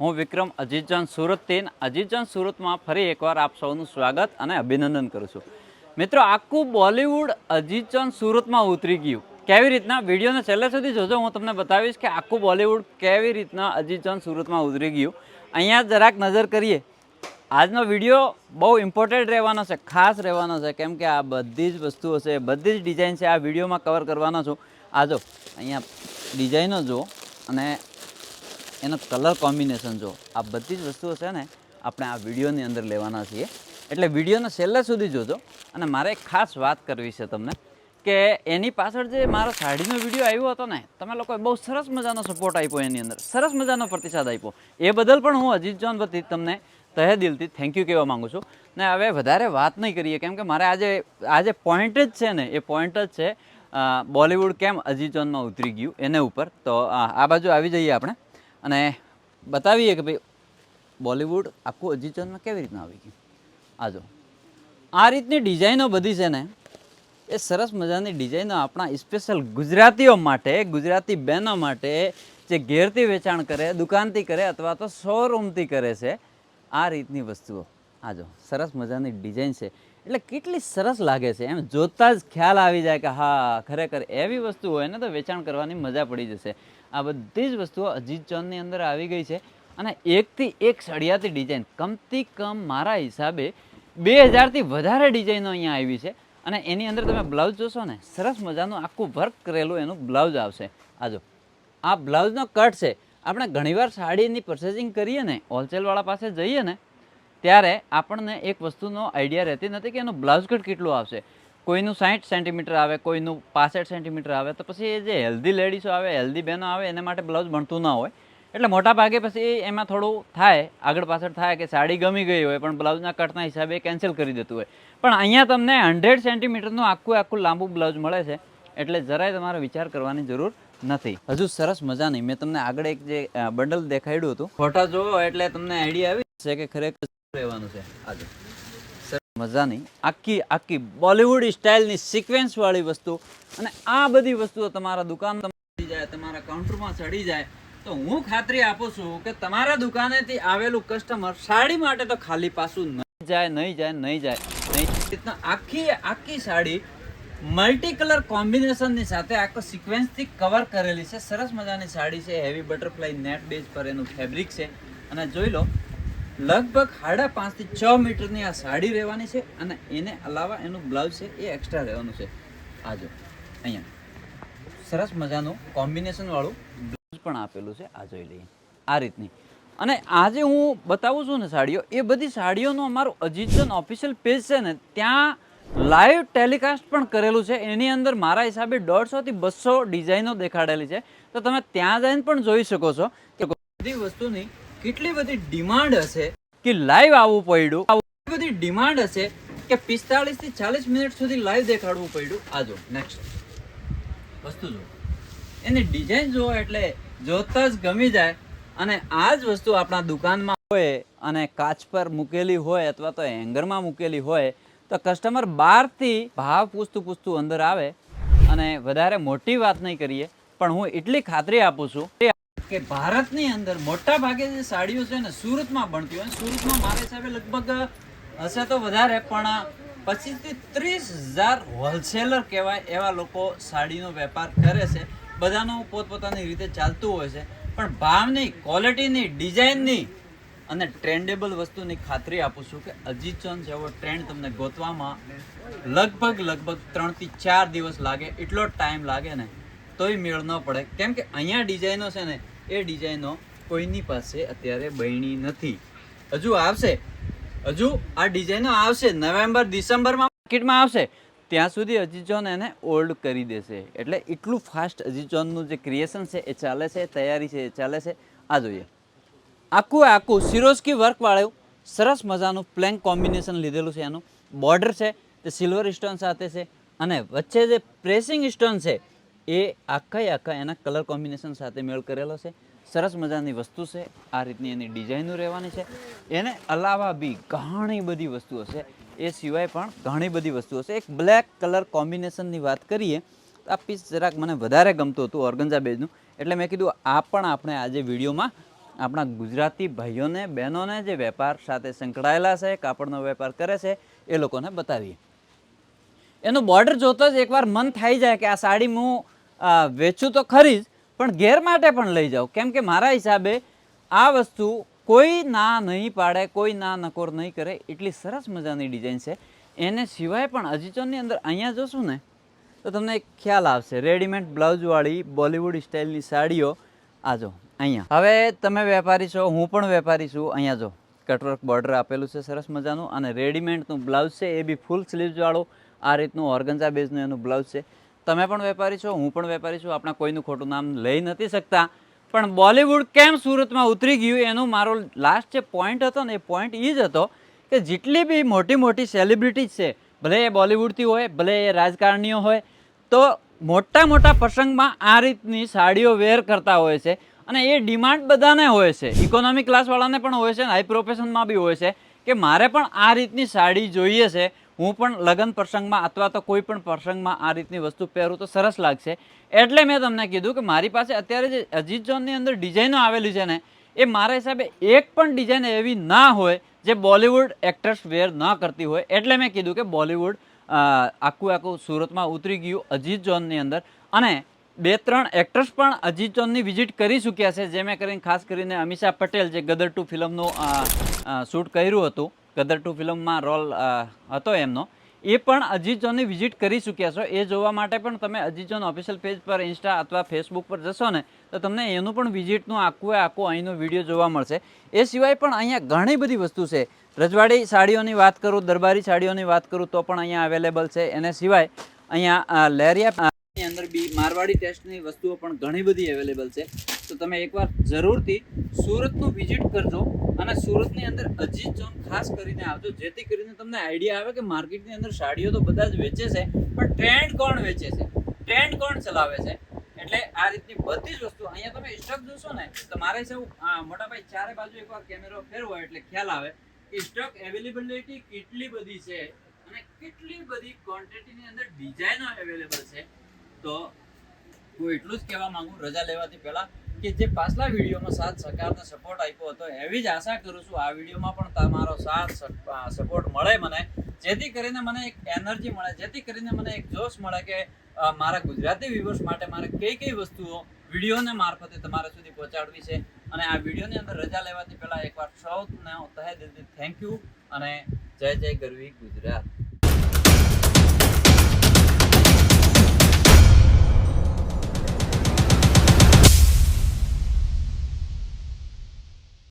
હું વિક્રમ અજીતજાન તેન અજીતજાન સુરતમાં ફરી એકવાર આપ સૌનું સ્વાગત અને અભિનંદન કરું છું. મિત્રો, આખું બોલિવૂડ અજીતજાન સુરતમાં ઉતરી ગયું. કેવી રીતના? વિડીયોને છેલ્લે સુધી જોજો, હું તમને બતાવીશ કે આખું બોલિવૂડ કેવી રીતના અજીતજાન સુરતમાં ઉતરી ગયું. અહીંયા જરાક નજર કરીએ. આજનો વીડિયો બહુ ઇમ્પોર્ટન્ટ રહેવાનો છે, ખાસ રહેવાનો છે, કેમ કે આ બધી જ વસ્તુઓ છે, બધી જ ડિઝાઇન છે, આ વિડીયોમાં કવર કરવાનો છું. આ જો, અહીંયા ડિઝાઇનો જુઓ અને એનો કલર કોમ્બિનેશન જો, આ બધી જ વસ્તુઓ છે ને, આપણે આ વિડીયોની અંદર લેવાના છીએ. એટલે વિડીયોને છેલ્લે સુધી જોજો. અને મારે એક ખાસ વાત કરવી છે તમને, કે એની પાછળ જે મારો સાડીનો વીડિયો આવ્યો હતો ને, તમે લોકોએ બહુ સરસ મજાનો સપોર્ટ આપ્યો એની અંદર. સરસ મજાનો પ્રતિસાદ આપ્યો. એ બદલ પણ હું અજીત જોન વતી તમને તહે દિલથી થેન્ક યુ કહેવા માંગુ છું. ને હવે વધારે વાત નહીં કરીએ, કેમ કે મારે આજે આજે પોઈન્ટ જ છે ને, એ પોઈન્ટ જ છે બોલિવૂડ કેમ અજીત જોનમાં ઉતરી ગયું એને ઉપર. તો આ બાજુ આવી જઈએ આપણે. અને બતાવીએ કે ભાઈ, બોલિવૂડ આખું અજીચનમાં કેવી રીતના આવી ગયું? આ આ રીતની ડિઝાઇનો બધી છે ને, એ સરસ મજાની ડિઝાઇનો આપણા સ્પેશિયલ ગુજરાતીઓ માટે, ગુજરાતી બહેનો માટે જે ઘેરથી વેચાણ કરે, દુકાનથી કરે અથવા તો શોરૂમથી કરે છે, આ રીતની વસ્તુઓ. આ સરસ મજાની ડિઝાઇન છે. એટલે કેટલી સરસ લાગે છે. એમ જોતાં જ ખ્યાલ આવી જાય કે હા, ખરેખર એવી વસ્તુ હોય ને તો વેચાણ કરવાની મજા પડી જશે. આ બધી જ વસ્તુઓ અજીત ચોનની અંદર આવી ગઈ છે. અને એકથી એક સળિયાતી ડિઝાઇન કમથી કમ મારા હિસાબે બે હજારથી વધારે ડિઝાઇનો અહીંયા આવી છે. અને એની અંદર તમે બ્લાઉઝ જોશો ને, સરસ મજાનું આખું વર્ક કરેલું એનું બ્લાઉઝ આવશે. આજો આ બ્લાઉઝનો કટ છે. આપણે ઘણીવાર સાડીની પર્ચેસિંગ કરીએ ને હોલસેલવાળા પાસે જઈએ ને, ત્યારે આપણને એક વસ્તુનો આઈડિયા રહેતી નથી કે એનો બ્લાઉઝ કટ કેટલું આવશે. કોઈનું સાઠ સેન્ટીમીટર આવે, કોઈનું પાસઠ સેન્ટીમીટર આવે, તો પછી એ જે હેલ્ધી લેડીઝો આવે હેલ્ધી બહેનો આવે, એને માટે બ્લાઉઝ બનતું ના હોય. એટલે મોટા ભાગે પછી એમાં થોડું થાય, આગળ પાછળ થાય કે સાડી ગમી ગઈ હોય, પણ બ્લાઉઝના કટના હિસાબે કેન્સલ કરી દેતું હોય. પણ અહીંયા તમને હંડ્રેડ સેન્ટીમીટરનું આખું આખું લાંબુ બ્લાઉઝ મળે છે, એટલે જરાય તમારે વિચાર કરવાની જરૂર નથી. હજુ સરસ મજાની, મેં તમને આગળ એક જે બંડલ દેખાડ્યું હતું. ફોટા જોવો એટલે તમને આઈડિયા આવી છે કે ખરેખર રહેવાનું છે. આજે મજાની. આખી આખી બોલિવૂડ સ્ટાઇલની સિક્વેન્સવાળી વસ્તુ. અને આ બધી વસ્તુઓ તમારા દુકાન જાય, તમારા કાઉન્ટરમાં ચડી જાય. તો હું ખાતરી આપું છું કે તમારા દુકાનેથી આવેલું કસ્ટમર સાડી માટે તો ખાલી પાછું નહીં જાય નહીં જાય. નહીં જાય. નહીં આખી આખી સાડી મલ્ટી કલર કોમ્બિનેશનની સાથે આખો સિક્વેન્સથી કવર કરેલી છે. સરસ મજાની સાડી છે. હેવી બટરફ્લાય નેટ બેઝ પર એનું ફેબ્રિક છે. અને જોઈ લો લગભગ સાડા પાંચથી છ મીટરની આ સાડી રહેવાની છે અને એને અલાવા એનું બ્લાઉઝ છે એ એક્સ્ટ્રા રહેવાનું છે. આ અહીંયા. સરસ મજાનું કોમ્બિનેશન વાળું બ્લાઉઝ પણ આપેલું છે, આ જોઈ લઈએ. આ રીતની. અને આજે હું બતાવું છું ને સાડીઓ, એ બધી સાડીઓનું અમારું અજીતજન ઓફિશિયલ પેજ છે ને, ત્યાં લાઈવ ટેલિકાસ્ટ પણ કરેલું છે. એની અંદર મારા હિસાબે દોઢસોથી બસો ડિઝાઇનો દેખાડેલી છે. તો તમે ત્યાં જઈને પણ જોઈ શકો છો બધી વસ્તુની કેટલી બધી ડિમાન્ડ હશે કે લાઈવ આવવું પડ્યું? આવી બધી ડિમાન્ડ હશે કે પિસ્તાળીસથી ચાલીસ મિનિટ સુધી લાઈવ દેખાડવું પડ્યું? આ જો નેક્સ્ટ વસ્તુ જો. એની ડિઝાઇન જુઓ એટલે જોતા જ ગમી જાય. અને આ જ વસ્તુ આપણા દુકાનમાં હોય અને કાચ પર મૂકેલી હોય અથવા તો હેંગરમાં મૂકેલી હોય તો કસ્ટમર બહારથી ભાવ પૂછતું પૂછતું અંદર આવે. અને વધારે મોટી વાત નહીં કરીએ પણ હું એટલી ખાતરી આપું છું કે ભારતની અંદર મોટા ભાગે જે સાડીઓ છે ને સુરતમાં બનતી હોય, સુરતમાં મારા હિસાબે લગભગ હશે તો વધારે, પણ પચીસથી ત્રીસ હજાર હોલસેલર કહેવાય એવા લોકો સાડીનો વેપાર કરે છે. બધાનું પોતપોતાની રીતે ચાલતું હોય છે. પણ ભાવની ક્વોલિટીની ડિઝાઇનની અને ટ્રેન્ડેબલ વસ્તુની ખાતરી આપું છું કે અજીત ચંદ જેવો ટ્રેન્ડ તમને ગોતવામાં લગભગ લગભગ ત્રણથી ચાર દિવસ લાગે, એટલો ટાઈમ લાગે ને, તોય મેળ ન પડે. કેમ કે અહીંયા ડિઝાઇનો છે ને એ ડિઝાઇનો કોઈની પાસે અત્યારે બની નથી. હજુ આવશે. હજુ આ ડિઝાઇનો આવશે. નવેમ્બર, ડિસેમ્બરમાં માર્કેટમાં આવશે. ત્યાં સુધી અજીજોન એને ઓલ્ડ કરી દેશે. એટલે એટલું ફાસ્ટ અજીજોનનું જે ક્રિએશન છે એ ચાલે છે, તૈયારી છે એ ચાલે છે. આ જોઈએ. આખું આખું સિરોસ્કી વર્કવાળું સરસ મજાનું પ્લેન કોમ્બિનેશન લીધેલું છે એનું. બોર્ડર છે, તે સિલ્વર સ્ટોન સાથે છે અને વચ્ચે જે પ્રેસિંગ સ્ટોન છે એ આખા આખા એના કલર કોમ્બિનેશન સાથે મેળ કરેલો છે. સરસ મજાની વસ્તુ છે. આ રીતની એની ડિઝાઇનો રહેવાની છે. એને અલાવા બી ઘણી બધી વસ્તુઓ છે. એ સિવાય પણ ઘણી બધી વસ્તુઓ છે. એક બ્લેક કલર કોમ્બિનેશનની વાત કરીએ, તો આ પીસ જરાક મને વધારે ગમતું હતું, ઓર્ગન્ઝા બેઝનું. એટલે મેં કીધું, આ પણ આપણે આજે વિડીયોમાં આપણા ગુજરાતી ભાઈઓને, બહેનોને જે વેપાર સાથે સંકળાયેલા છે, કાપડનો વેપાર કરે છે, એ લોકોને બતાવીએ. એનો બોર્ડર જોતો જ એકવાર મન થઈ જાય કે આ સાડી હું વેચું તો ખરી જ, પણ ઘેર માટે પણ લઈ જાઉં કેમ કે મારા હિસાબે આ વસ્તુ કોઈ ના નહીં પાડે, કોઈ ના નકોર નહીં કરે, એટલી સરસ મજાની ડિઝાઇન છે. એને સિવાય પણ અજીચોની અંદર અહીંયા જોશું ને, તો તમને ખ્યાલ આવશે. રેડીમેડ બ્લાઉઝવાળી બોલિવૂડ સ્ટાઇલની સાડીઓ. આ જો, અહીંયા. હવે તમે વેપારી છો, હું પણ વેપારી છું. અહીંયા જો કટવર્ક બોર્ડર આપેલું છે સરસ મજાનું. અને રેડીમેડનું બ્લાઉઝ છે, એ બી ફૂલ સ્લીવ્સવાળું આ રીતનું ઓર્ગન્ઝા બેઝનું એનું બ્લાઉઝ છે. તમે પણ વેપારી છો, હું પણ વેપારી છું, આપણા કોઈનું ખોટું નામ લઈ નથી શકતા. પણ બોલિવૂડ કેમ સુરતમાં ઉતરી ગયું એનું મારો લાસ્ટ જે પોઈન્ટ હતો ને એ પોઈન્ટ એ જ હતો કે જેટલી બી મોટી મોટી સેલિબ્રિટીઝ છે, ભલે એ બોલિવૂડથી હોય, ભલે એ રાજકારણીઓ હોય, તો મોટા મોટા પ્રસંગમાં આ રીતની સાડીઓ વેર કરતા હોય છે અને એ ડિમાન્ડ બધાને હોય છે. ઇકોનોમિક ક્લાસવાળાને પણ હોય છે હાઈ પ્રોફેશનમાં બી હોય છે કે મારે પણ આ રીતની સાડી જોઈએ છે. હું પણ લગ્ન પ્રસંગમાં અથવા તો કોઈ પણ પ્રસંગમાં આ રીતની વસ્તુ પહેરું તો સરસ લાગશે. એટલે મેં તમને કીધું કે મારી પાસે અત્યારે જે અજીત જોનની અંદર ડિઝાઇનો આવેલી છે ને, એ મારા હિસાબે એક પણ ડિઝાઇન એવી ના હોય જે બોલિવૂડ એક્ટર્સ વેર ન કરતી હોય. એટલે મેં કીધું કે બોલિવૂડ આખું આખું સુરતમાં ઉતરી ગયું અજીત જોનની અંદર. અને બે ત્રણ એક્ટર્સ પણ અજીત જોનની વિઝિટ કરી ચૂક્યા છે જેમે કરીને ખાસ કરીને અમિષા પટેલ જે ગદર ટુ ફિલ્મનું શૂટ કર્યું હતું. ગદર ટુ ફિલ્મમાં રોલ હતો એમનો. એ પણ અજીજોની વિઝિટ કરી ચૂક્યા છો. એ જોવા માટે પણ તમે અજીત જોન ઓફિશિયલ પેજ પર ઇન્સ્ટા અથવા ફેસબુક પર જશો ને તો તમને એનું પણ વિઝિટનું આખું આખું અહીંનો વીડિયો જોવા મળશે. એ સિવાય પણ અહીંયા ઘણી બધી વસ્તુ છે. રજવાડી સાડીઓની વાત કરું દરબારી સાડીઓની વાત કરું તો પણ અહીંયા અવેલેબલ છે. એને સિવાય અહીંયા અ, અંદર બી મારવાડી ટેસ્ટની વસ્તુઓ પણ ઘણી બધી અવેલેબલ છે. તો તમે એકવાર જરૂરથી સુરતનું વિઝિટ કરજો. અને સુરતની અંદર અજીત ઝોન ખાસ કરીને આવજો જેથી કરીને તમને આઈડિયા આવે કે માર્કેટની અંદર સાડીઓ તો બધા જ વેચે છે, પણ ટ્રેન્ડ કોણ વેચે છે? ટ્રેન્ડ કોણ ચલાવે છે? એટલે આ રીતની બધી જ વસ્તુ અહીંયા તમે સ્ટોક જોશો ને, તો મારે છે મોટા ભાઈ ચારે બાજુ એકવાર કેમેરો ફેરવો એટલે ખ્યાલ આવે કે સ્ટોક અવેલેબિલિટી કેટલી બધી છે અને કેટલી બધી ક્વોન્ટિટીની અંદર ડિઝાઇનો અવેલેબલ છે. તો હું એટલું જ કહેવા માંગુ, રજા લેવાથી પહેલા કે જે પાછલા વિડીયોમાં સાથ સહકારને સપોર્ટ આપ્યો હતો, એવી જ આશા કરું છું આ વિડીયોમાં પણ તમારો સાથ સપોર્ટ મળે મને. જેથી કરીને મને એક એનર્જી મળે, જેથી કરીને મને એક જોશ મળે કે મારા ગુજરાતી વ્યૂવર્સ માટે મારે કઈ કઈ વસ્તુઓ વિડીયોને મારફતે તમારા સુધી પહોંચાડવી છે. અને આ વિડીયોની અંદર રજા લેવાથી પહેલાં એકવાર સૌને તહે દિલથી થેન્ક યુ અને જય જય ગરવી ગુજરાત.